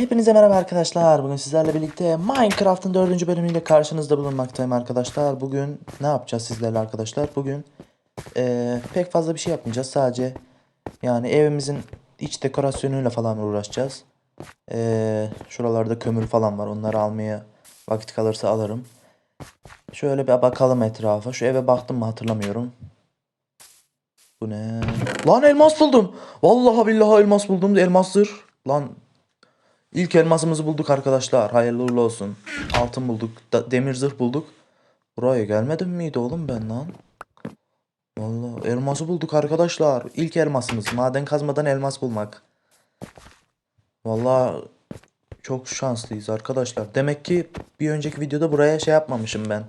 Hepinize merhaba arkadaşlar. Bugün sizlerle birlikte Minecraft'ın dördüncü bölümüyle karşınızda bulunmaktayım arkadaşlar. Bugün ne yapacağız sizlerle arkadaşlar? Bugün eee, pek fazla bir şey yapmayacağız. Sadece yani evimizin iç dekorasyonuyla falan uğraşacağız. Eee, şuralarda kömür falan var. Onları almaya vakit kalırsa alırım. Şöyle bir bakalım etrafa. Şu eve baktım mı hatırlamıyorum. Bu ne? Lan elmas buldum. Vallahi billahi elmas buldum. Elmas zırh. Lan İlk elmasımızı bulduk arkadaşlar. Hayırlı uğurlu olsun. Altın bulduk. da- demir zırh bulduk. Buraya gelmedim miydi oğlum ben lan? Vallahi elması bulduk arkadaşlar. İlk elmasımız. Maden kazmadan elmas bulmak. Vallahi çok şanslıyız arkadaşlar. Demek ki bir önceki videoda buraya şey yapmamışım ben.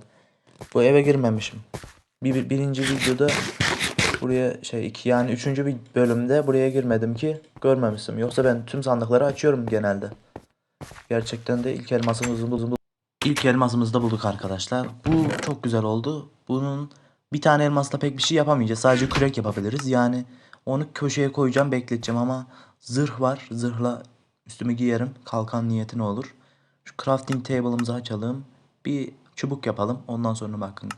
Bu eve girmemişim. Bir- birinci videoda buraya şey iki yani üçüncü bir bölümde buraya girmedim ki görmemişim. Yoksa ben tüm sandıkları açıyorum genelde. Gerçekten de ilk elmasımızı bulduk. İlk elmasımızı da bulduk arkadaşlar. Bu çok güzel oldu. Bunun bir tane elmasla pek bir şey yapamayacağız. Sadece kürek yapabiliriz. Yani onu köşeye koyacağım bekleteceğim ama zırh var. Zırhla üstüme giyerim. Kalkan niyetine olur. Şu crafting table'ımızı açalım. Bir çubuk yapalım. Ondan sonra bakın.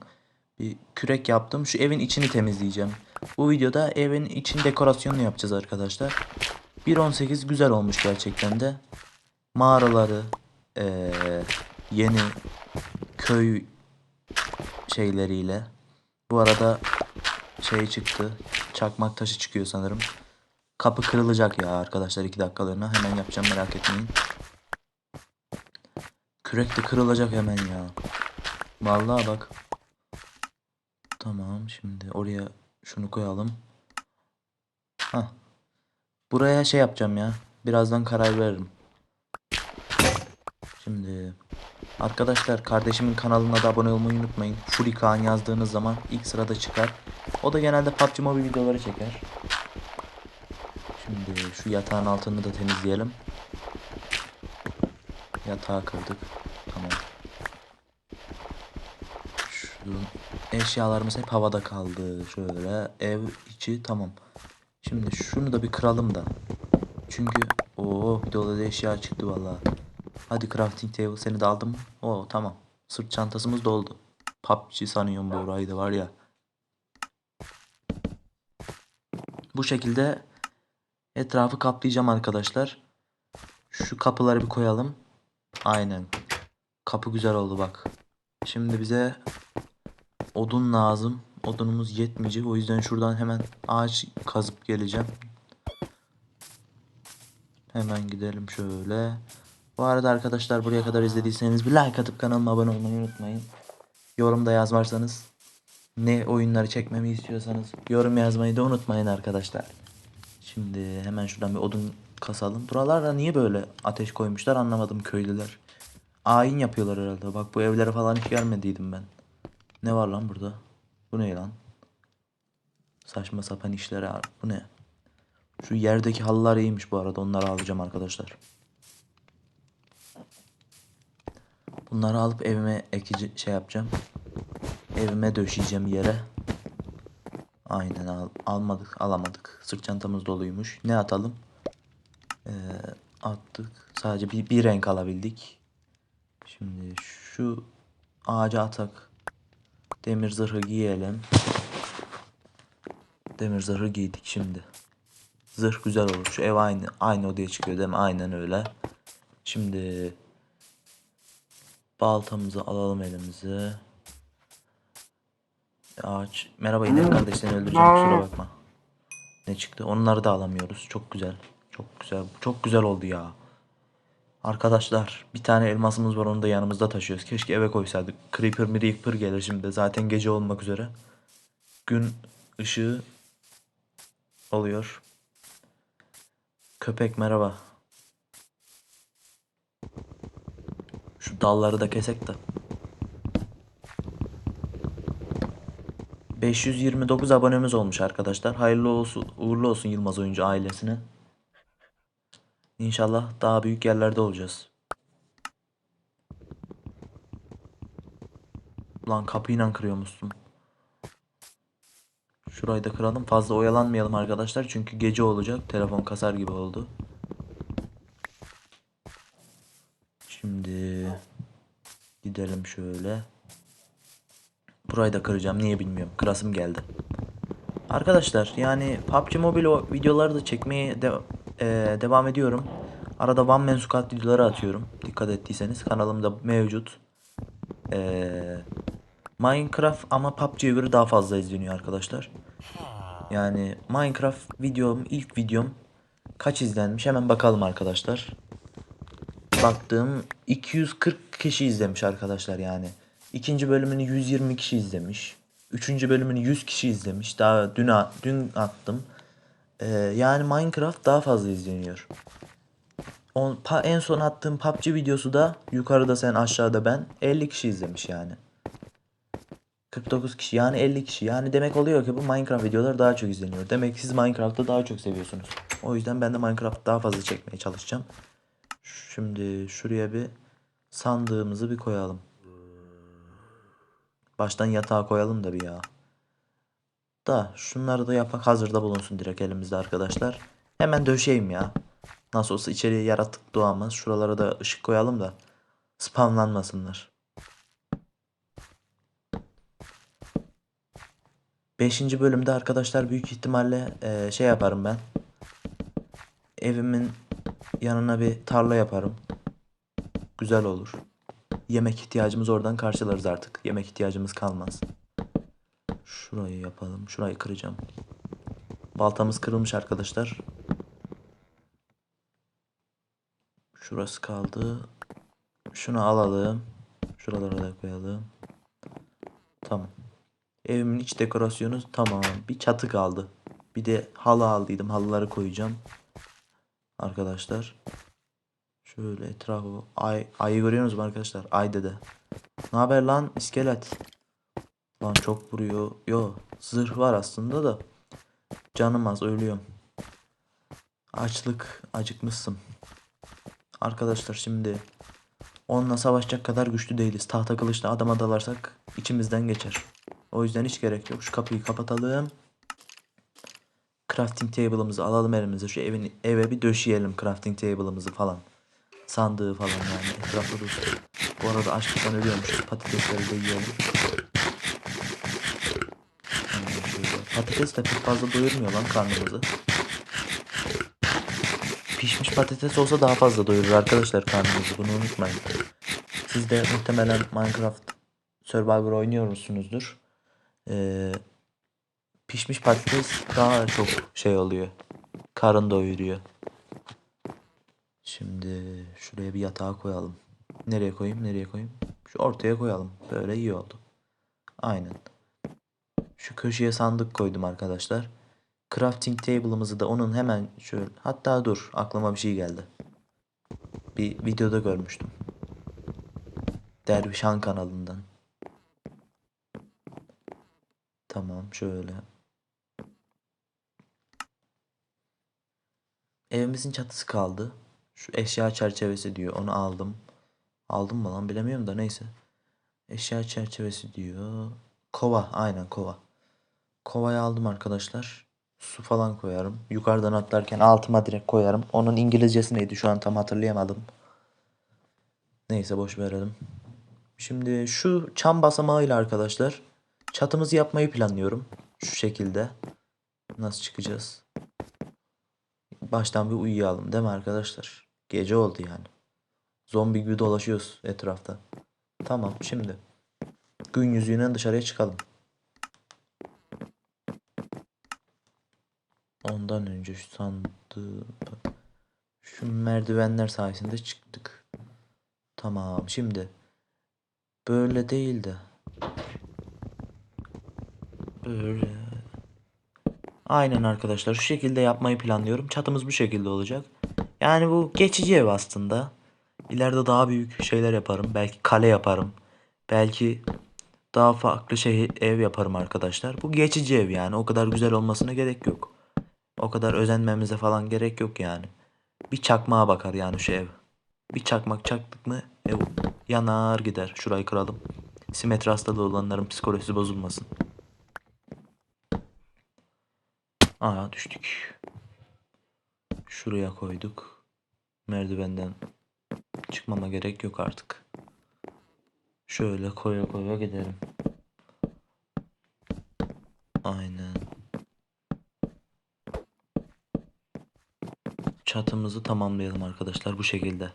Bir kürek yaptım. Şu evin içini temizleyeceğim. Bu videoda evin için dekorasyonunu yapacağız arkadaşlar. 1.18 güzel olmuş gerçekten de. Mağaraları, eee, yeni köy şeyleriyle. Bu arada şey çıktı. Çakmak taşı çıkıyor sanırım. Kapı kırılacak ya arkadaşlar 2 dakikalığına. Hemen yapacağım merak etmeyin. Kürek de kırılacak hemen ya. Vallahi bak. Tamam şimdi oraya şunu koyalım. Hah. Buraya şey yapacağım ya. Birazdan karar veririm. Şimdi arkadaşlar kardeşimin kanalına da abone olmayı unutmayın. Furikan yazdığınız zaman ilk sırada çıkar. O da genelde PUBG Mobile videoları çeker. Şimdi şu yatağın altını da temizleyelim. Yatağı kırdık. Tamam. Şu eşyalarımız hep havada kaldı. Şöyle ev içi tamam. Şimdi şunu da bir kıralım da. Çünkü o videoda eşya çıktı vallahi. Hadi crafting table seni de aldım. O tamam. Sırt çantasımız doldu. PUBG sanıyorum bu orayı da var ya. Bu şekilde etrafı kaplayacağım arkadaşlar. Şu kapıları bir koyalım. Aynen. Kapı güzel oldu bak. Şimdi bize odun lazım. Odunumuz yetmeyecek. O yüzden şuradan hemen ağaç kazıp geleceğim. Hemen gidelim şöyle. Bu arada arkadaşlar buraya kadar izlediyseniz bir like atıp kanalıma abone olmayı unutmayın. Yorumda yazarsanız ne oyunları çekmemi istiyorsanız yorum yazmayı da unutmayın arkadaşlar. Şimdi hemen şuradan bir odun kasalım. Buralarda niye böyle ateş koymuşlar anlamadım köylüler. Ayin yapıyorlar herhalde. Bak bu evlere falan hiç gelmediydim ben. Ne var lan burada? Bu ne lan? Saçma sapan işlere bu ne? Şu yerdeki halılar iyiymiş bu arada. Onları alacağım arkadaşlar. Bunları alıp evime ekici şey yapacağım. Evime döşeyeceğim yere. Aynen al, almadık alamadık. Sırt çantamız doluymuş. Ne atalım? Ee, attık. Sadece bir, bir renk alabildik. Şimdi şu ağaca atak. Demir zırhı giyelim. Demir zırhı giydik şimdi. Zırh güzel olur. Şu ev aynı aynı odaya çıkıyor değil mi? Aynen öyle. Şimdi baltamızı alalım elimize. Ağaç. Merhaba inek kardeş seni öldüreceğim kusura bakma. Ne çıktı? Onları da alamıyoruz. Çok güzel. Çok güzel. Çok güzel oldu ya. Arkadaşlar bir tane elmasımız var onu da yanımızda taşıyoruz. Keşke eve koysaydık. Creeper mi Reaper gelir şimdi. Zaten gece olmak üzere. Gün ışığı oluyor. Köpek merhaba. Şu dalları da kesek de. 529 abonemiz olmuş arkadaşlar. Hayırlı olsun, uğurlu olsun Yılmaz Oyuncu ailesine. İnşallah daha büyük yerlerde olacağız. Lan kapıyla kırıyormuşsun. Şurayı da kıralım. Fazla oyalanmayalım arkadaşlar. Çünkü gece olacak. Telefon kasar gibi oldu. Şimdi gidelim şöyle. Burayı da kıracağım. Niye bilmiyorum. Kırasım geldi. Arkadaşlar yani PUBG Mobile videoları da çekmeye de e, devam ediyorum. Arada Man Squad videoları atıyorum. Dikkat ettiyseniz kanalımda mevcut. E, Minecraft ama PUBG'ye göre daha fazla izleniyor arkadaşlar. Yani Minecraft videom ilk videom kaç izlenmiş hemen bakalım arkadaşlar. Baktığım 240 kişi izlemiş arkadaşlar yani. İkinci bölümünü 120 kişi izlemiş. Üçüncü bölümünü 100 kişi izlemiş. Daha dün dün attım. Ee, yani Minecraft daha fazla izleniyor. On, pa- en son attığım PUBG videosu da yukarıda sen aşağıda ben 50 kişi izlemiş yani. 49 kişi yani 50 kişi. Yani demek oluyor ki bu Minecraft videoları daha çok izleniyor. Demek siz Minecraft'ı daha çok seviyorsunuz. O yüzden ben de Minecraft daha fazla çekmeye çalışacağım. Şimdi şuraya bir sandığımızı bir koyalım. Baştan yatağa koyalım da bir ya. Da şunları da yapak hazırda bulunsun direkt elimizde arkadaşlar. Hemen döşeyim ya. Nasıl olsa içeriye yaratık doğamaz. Şuralara da ışık koyalım da spamlanmasınlar. Beşinci bölümde arkadaşlar büyük ihtimalle eee, şey yaparım ben. Evimin yanına bir tarla yaparım. Güzel olur. Yemek ihtiyacımız oradan karşılarız artık. Yemek ihtiyacımız kalmaz. Şurayı yapalım. Şurayı kıracağım. Baltamız kırılmış arkadaşlar. Şurası kaldı. Şunu alalım. Şuralara da koyalım. Tamam. Evimin iç dekorasyonu tamam. Bir çatı kaldı. Bir de halı aldıydım. Halıları koyacağım. Arkadaşlar. Şöyle etrafı. Ay, ayı görüyorsunuz mu arkadaşlar? Ay dede. Ne haber lan iskelet? Lan çok vuruyor. Yo zırh var aslında da. Canım az ölüyorum. Açlık acıkmışsın. Arkadaşlar şimdi onunla savaşacak kadar güçlü değiliz. Tahta kılıçla adama dalarsak içimizden geçer. O yüzden hiç gerek yok. Şu kapıyı kapatalım. Crafting table'ımızı alalım elimize. Şu evin eve bir döşeyelim crafting table'ımızı falan. Sandığı falan yani etrafta dursun. Bu arada açlıktan ölüyormuş. Patatesleri de yiyelim. Hemen şöyle. Patates de pek fazla doyurmuyor lan karnımızı. Pişmiş patates olsa daha fazla doyurur arkadaşlar karnınızı. Bunu unutmayın. Siz de muhtemelen Minecraft Survivor oynuyorsunuzdur. Ee, pişmiş patates daha çok şey oluyor. Karın doyuruyor. Şimdi şuraya bir yatağı koyalım. Nereye koyayım? Nereye koyayım? Şu ortaya koyalım. Böyle iyi oldu. Aynen. Şu köşeye sandık koydum arkadaşlar. Crafting table'ımızı da onun hemen şöyle. Hatta dur aklıma bir şey geldi. Bir videoda görmüştüm. Derviş kanalından. Tamam şöyle. Evimizin çatısı kaldı. Şu eşya çerçevesi diyor. Onu aldım. Aldım mı lan bilemiyorum da neyse. Eşya çerçevesi diyor. Kova aynen kova. Kovayı aldım arkadaşlar. Su falan koyarım. Yukarıdan atlarken altıma direkt koyarım. Onun İngilizcesi neydi şu an tam hatırlayamadım. Neyse boş verelim. Şimdi şu çam basamağıyla arkadaşlar çatımızı yapmayı planlıyorum. Şu şekilde. Nasıl çıkacağız? Baştan bir uyuyalım değil mi arkadaşlar? Gece oldu yani. Zombi gibi dolaşıyoruz etrafta. Tamam şimdi. Gün yüzüyle dışarıya çıkalım. Ondan önce şu sandığı... Şu merdivenler sayesinde çıktık. Tamam şimdi. Böyle değil de. Böyle. Aynen arkadaşlar şu şekilde yapmayı planlıyorum. Çatımız bu şekilde olacak. Yani bu geçici ev aslında. İleride daha büyük şeyler yaparım. Belki kale yaparım. Belki daha farklı şey ev yaparım arkadaşlar. Bu geçici ev yani. O kadar güzel olmasına gerek yok. O kadar özenmemize falan gerek yok yani. Bir çakmağa bakar yani şu ev. Bir çakmak çaktık mı ev yanar gider. Şurayı kıralım. Simetri hastalığı olanların psikolojisi bozulmasın. Aa düştük. Şuraya koyduk. Merdivenden çıkmama gerek yok artık. Şöyle koya koya gidelim. Aynen. Çatımızı tamamlayalım arkadaşlar bu şekilde.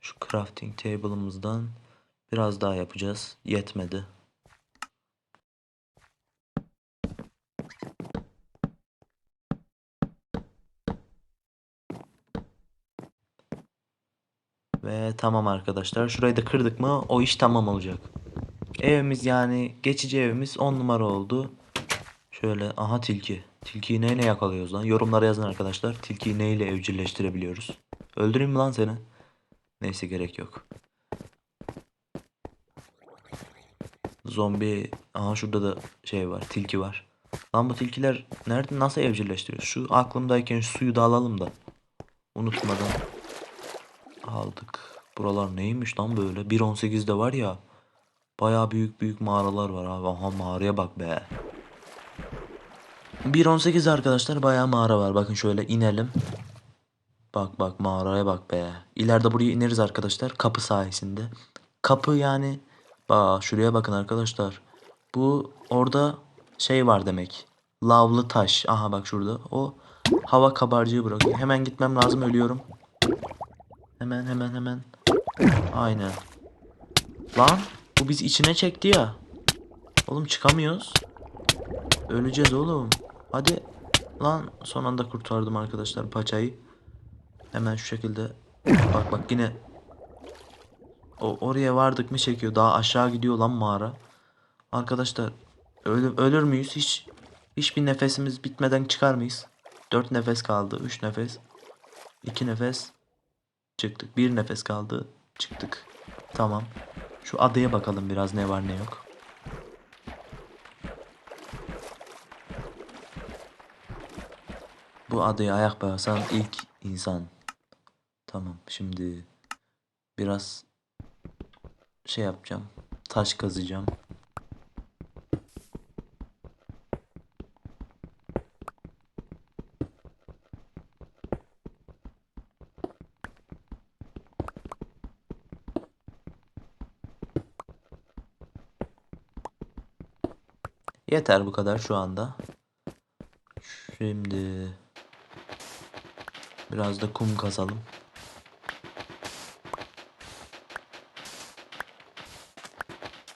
Şu crafting table'ımızdan biraz daha yapacağız. Yetmedi. Ve tamam arkadaşlar. Şurayı da kırdık mı o iş tamam olacak. Evimiz yani geçici evimiz 10 numara oldu. Şöyle aha tilki. Tilkiyi neyle yakalıyoruz lan? Yorumlara yazın arkadaşlar. Tilkiyi neyle evcilleştirebiliyoruz? Öldüreyim mi lan seni? Neyse gerek yok. Zombi. Aha şurada da şey var. Tilki var. Lan bu tilkiler nerede nasıl evcilleştiriyoruz? Şu aklımdayken şu suyu da alalım da. Unutmadan. Aldık. Buralar neymiş lan böyle? 1.18'de var ya. Baya büyük büyük mağaralar var abi. Aha mağaraya bak be. 1.18 arkadaşlar baya mağara var. Bakın şöyle inelim. Bak bak mağaraya bak be. İleride buraya ineriz arkadaşlar. Kapı sayesinde. Kapı yani. Bak şuraya bakın arkadaşlar. Bu orada şey var demek. Lavlı taş. Aha bak şurada. O hava kabarcığı bırakıyor. Hemen gitmem lazım ölüyorum. Hemen hemen hemen. Aynen. Lan bu biz içine çekti ya. Oğlum çıkamıyoruz. Öleceğiz oğlum. Hadi. Lan son anda kurtardım arkadaşlar paçayı. Hemen şu şekilde. Bak bak yine. O oraya vardık mı çekiyor. Daha aşağı gidiyor lan mağara. Arkadaşlar ölür, ölür müyüz? Hiç hiçbir nefesimiz bitmeden çıkar mıyız? 4 nefes kaldı. 3 nefes. 2 nefes. Çıktık. Bir nefes kaldı. Çıktık. Tamam. Şu adaya bakalım biraz ne var ne yok. Bu adaya ayak basan ilk insan. Tamam şimdi biraz şey yapacağım. Taş kazacağım. Yeter bu kadar şu anda. Şimdi biraz da kum kazalım.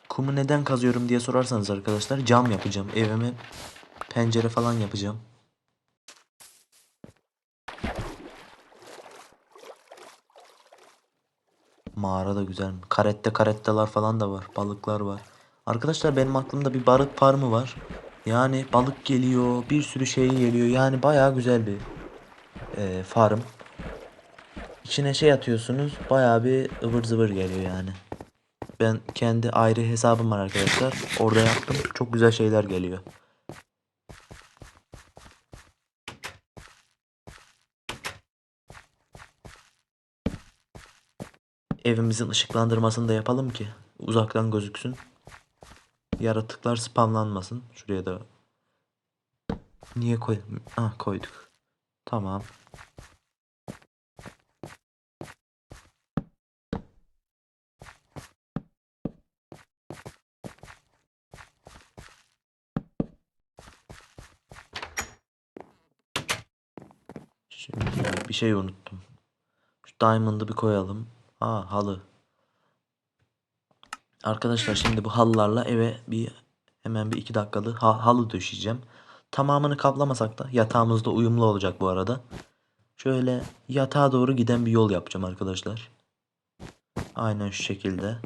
Kumu neden kazıyorum diye sorarsanız arkadaşlar cam yapacağım. Evime pencere falan yapacağım. Mağara da güzel. Karette karetteler falan da var. Balıklar var. Arkadaşlar benim aklımda bir balık farmı var. Yani balık geliyor. Bir sürü şey geliyor. Yani bayağı güzel bir e, farm. İçine şey atıyorsunuz. Bayağı bir ıvır zıvır geliyor yani. Ben kendi ayrı hesabım var arkadaşlar. Orada yaptım. Çok güzel şeyler geliyor. Evimizin ışıklandırmasını da yapalım ki uzaktan gözüksün. Yaratıklar spamlanmasın. Şuraya da niye koy? Ah koyduk. Tamam. Şimdi bir şey unuttum. Şu diamond'ı bir koyalım. Aa halı. Arkadaşlar şimdi bu halılarla eve bir hemen bir iki dakikalı ha- halı döşeyeceğim. Tamamını kaplamasak da yatağımızda uyumlu olacak bu arada. Şöyle yatağa doğru giden bir yol yapacağım arkadaşlar. Aynen şu şekilde.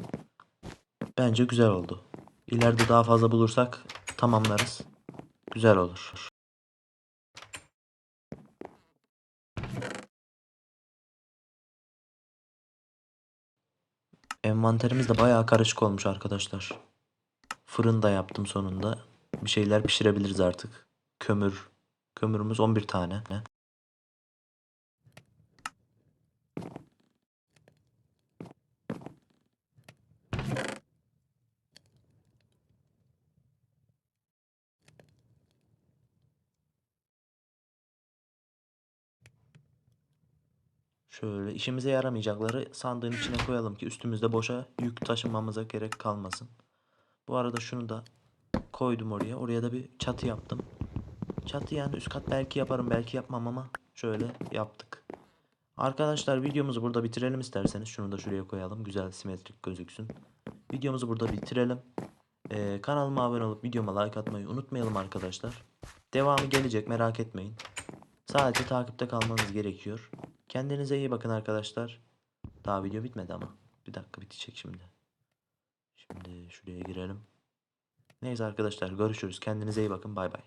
Bence güzel oldu. İleride daha fazla bulursak tamamlarız. Güzel olur. Envanterimiz de bayağı karışık olmuş arkadaşlar. Fırın da yaptım sonunda. Bir şeyler pişirebiliriz artık. Kömür. Kömürümüz 11 tane. Şöyle işimize yaramayacakları sandığın içine koyalım ki üstümüzde boşa yük taşımamıza gerek kalmasın. Bu arada şunu da koydum oraya. Oraya da bir çatı yaptım. Çatı yani üst kat belki yaparım belki yapmam ama şöyle yaptık. Arkadaşlar videomuzu burada bitirelim isterseniz. Şunu da şuraya koyalım. Güzel simetrik gözüksün. Videomuzu burada bitirelim. Ee, kanalıma abone olup videoma like atmayı unutmayalım arkadaşlar. Devamı gelecek merak etmeyin. Sadece takipte kalmanız gerekiyor. Kendinize iyi bakın arkadaşlar. Daha video bitmedi ama. Bir dakika bitecek şimdi. Şimdi şuraya girelim. Neyse arkadaşlar görüşürüz. Kendinize iyi bakın. Bay bay.